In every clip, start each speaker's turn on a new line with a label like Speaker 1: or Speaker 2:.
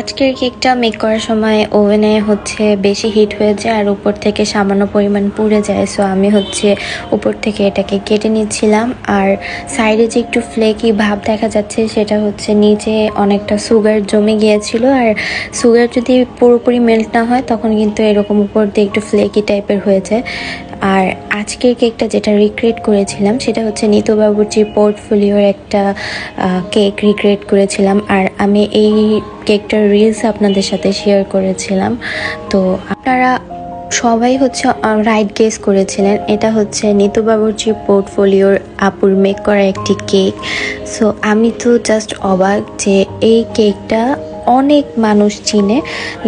Speaker 1: আজকের কেকটা মেক করার সময় ওভেনে হচ্ছে বেশি হিট হয়ে যায় আর উপর থেকে সামান্য পরিমাণ পুড়ে যায়। সো আমি হচ্ছে উপর থেকে এটাকে কেটে নিচ্ছিলাম। আর সাইডে যে একটু ফ্লেকি ভাব দেখা যাচ্ছে, সেটা হচ্ছে নিচে অনেকটা সুগার জমে গিয়েছিল। আর সুগার যদি পুরোপুরি মেল্ট না হয়, তখন কিন্তু এরকম উপর দিয়ে একটু ফ্লেকি টাইপের হয়ে যায়। আর আজকের কেকটা যেটা রিক্রিয়েট করেছিলাম, সেটা হচ্ছে নিতু বাবুর্চির পোর্টফোলিওর একটা কেক রিক্রিয়েট করেছিলাম। আর আমি এই কেকটার রিলস আপনাদের সাথে শেয়ার করেছিলাম। তো আপনারা সবাই হচ্ছে রাইট গেস করেছিলেন। এটা হচ্ছে নিতু বাবুর্চির পোর্টফোলিওর আপুর মেক করা একটি কেক সো আমি তো জাস্ট অবাক যে এই কেকটা অনেক মানুষ চিনে।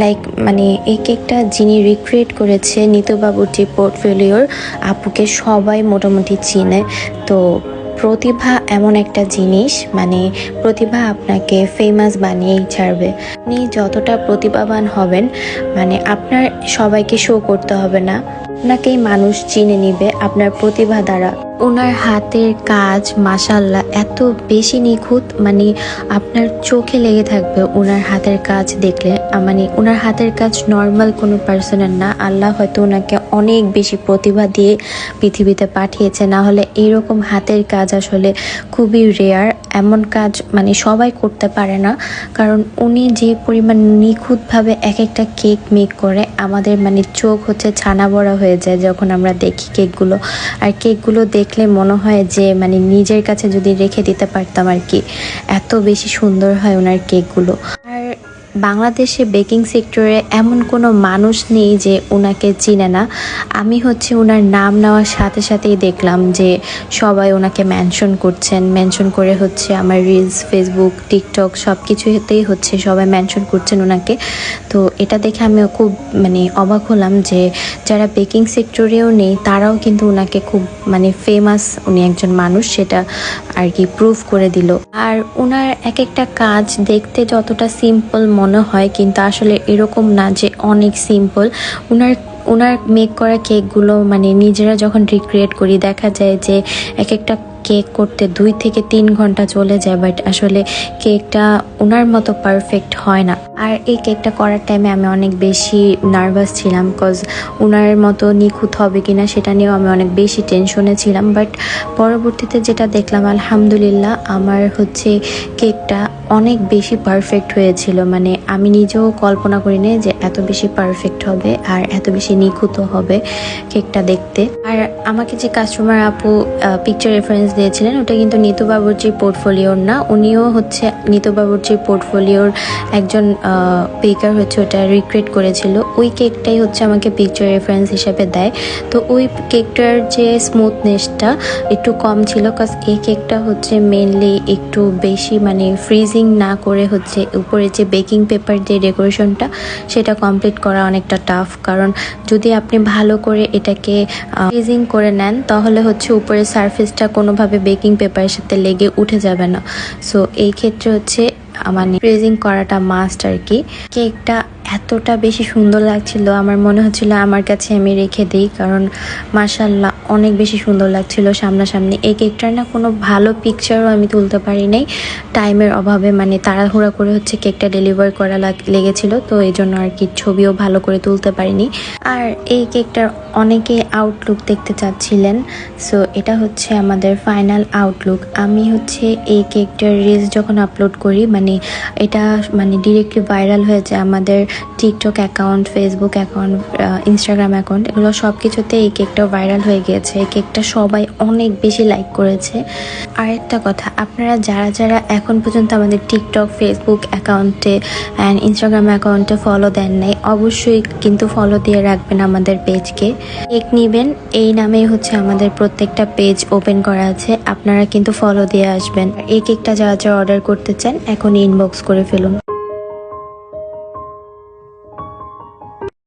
Speaker 1: লাইক মানে এই কেকটা যিনি রিক্রিয়েট করেছে নিতু বাবুর্চি পোর্টফোলিওর আপুকে সবাই মোটামুটি চিনে। তো প্রতিভা এমন একটা জিনিস মানে প্রতিভা আপনাকে ফেমাস বানিয়েই ছাড়বে। আপনি যতটা প্রতিভাবান হবেন মানে আপনার সবাইকে শো করতে হবে না। আপনাকেই মানুষ চিনে নিবে আপনার প্রতিভা দ্বারা। ওনার হাতের কাজ মাসাল্লাহ এত বেশি নিখুঁত মানে আপনার চোখে লেগে থাকবে ওনার হাতের কাজ দেখলে। মানে ওনার হাতের কাজ নর্মাল কোনো পার্সনের না। আল্লাহ হয়তো ওনাকে অনেক বেশি প্রতিভা দিয়ে পৃথিবীতে পাঠিয়েছে। না হলে এইরকম হাতের কাজ আসলে খুবই রেয়ার এমন কাজ মানে সবাই করতে পারে না। কারণ উনি যে পরিমাণ নিখুঁতভাবে এক একটা কেক মেক করে, আমাদের মানে চোখ হচ্ছে ছানা বড়া হয়ে যায় যখন আমরা দেখি কেকগুলো আর কেকগুলো দেখলে মনে হয় যে মানে নিজের কাছে যদি রেখে দিতে পারতাম আর কি, এত বেশি সুন্দর হয় ওনার কেকগুলো। বাংলাদেশে বেকিং সেক্টরে এমন কোনো মানুষ নেই যে ওনাকে চিনে না। আমি হচ্ছে ওনার নাম নেওয়ার সাথে সাথেই দেখলাম যে সবাই ওনাকে মেনশন করছেন। মেনশন করে হচ্ছে আমার রিলস ফেসবুক টিকটক সব কিছুতেই হচ্ছে সবাই মেনশন করছেন ওনাকে তো এটা দেখে আমিও খুব মানে অবাক হলাম যে যারা বেকিং সেক্টরেও নেই, তারাও কিন্তু ওনাকে খুব মানে ফেমাস উনি একজন মানুষ, সেটা আর কি প্রুভ করে দিল। আর ওনার এক একটা কাজ দেখতে যতটা সিম্পল মনে হয়, কিন্তু আসলে এরকম না যে অনেক সিম্পল ওনার ওনার মেক করা কেকগুলো মানে নিজেরা যখন রিক্রিয়েট করি, দেখা যায় যে এক একটা কেক করতে দুই থেকে তিন ঘণ্টা চলে যায় বাট আসলে কেকটা ওনার মতো পারফেক্ট হয় না। আর এই কেকটা করার টাইমে আমি অনেক বেশি নার্ভাস ছিলাম কজ ওনার মতো নিখুঁত হবে কিনা সেটা নিয়েও আমি অনেক বেশি টেনশনে ছিলাম। বাট পরবর্তীতে যেটা দেখলাম, আলহামদুলিল্লাহ, আমার হচ্ছে কেকটা অনেক বেশি পারফেক্ট হয়েছিল। মানে আমি নিজেও কল্পনা করিনি যে এত বেশি পারফেক্ট হবে আর এত বেশি নিখুঁত হবে কেকটা দেখতে। আর আমাকে যে কাস্টমার আপু পিকচার রেফারেন্স দিয়েছিলেন, ওটা কিন্তু নিতু বাবুর্চির পোর্টফোলিওর না। উনিও হচ্ছে নিতু বাবুর্চির পোর্টফোলিওর একজন বেকার হচ্ছে, ওটা রিক্রিয়েট করেছিল। ওই কেকটাই হচ্ছে আমাকে পিকচার রেফারেন্স হিসেবে দেয়। তো ওই কেকটার যে স্মুথনেসটা একটু কম ছিল কাজ এই কেকটা হচ্ছে মেনলি একটু বেশি মানে ফ্রিজিং না করে হচ্ছে উপরে যে বেকিং পেপার দিয়ে ডেকোরেশনটা সেটা কমপ্লিট করা অনেকটা টাফ কারণ যদি আপনি ভালো করে এটাকে ফ্রিজিং করে নেন, তাহলে হচ্ছে উপরে সারফেসটা কোনোভাবে বেকিং পেপারের সাথে লেগে উঠে যাবে না। সো এই ক্ষেত্রে হচ্ছে মানে ফ্রিজিং করাটা মাস্ট আর কি। কেকটা এতটা বেশি সুন্দর লাগছিল, আমার মনে হচ্ছিল আমার কাছে আমি রেখে দিই, কারণ মার্শাল্লাহ অনেক বেশি সুন্দর লাগছিল সামনাসামনি। এই কেকটার না কোনো ভালো পিকচারও আমি তুলতে পারি নাই। টাইমের অভাবে মানে তাড়াহুড়া করে হচ্ছে কেকটা ডেলিভার করা লাগ- লেগেছিল, তো এই জন্য আর কি ছবিও ভালো করে তুলতে পারিনি। আর এই কেকটার অনেকে আউটলুক দেখতে চাচ্ছিলেন। সো এটা হচ্ছে আমাদের ফাইনাল আউটলুক আমি হচ্ছে এই কেকটার রিলস যখন আপলোড করি মানে এটা মানে ডিরেক্টলি ভাইরাল হয়েছে আমাদের TikTok account Facebook account Instagram account এগুলো সব কিছুতে এই কেকটা ভাইরাল হয়ে গিয়েছে। এই কেকটা সবাই অনেক বেশি লাইক করেছে। আরেকটা কথা, আপনারা যারা যারা এখন পর্যন্ত আমাদের টিকটক ফেসবুক অ্যাকাউন্টে অ্যান্ড ইনস্টাগ্রাম অ্যাকাউন্টে ফলো দেন নাই, অবশ্যই কিন্তু ফলো দিয়ে রাখবেন আমাদের পেজকে কেক নিবেন। এই নামেই হচ্ছে আমাদের প্রত্যেকটা পেজ ওপেন করা আছে। আপনারা কিন্তু ফলো দিয়ে আসবেন। এক একটা যারা যারা অর্ডার করতে চান, এখন ইনবক্স করে ফেলুন।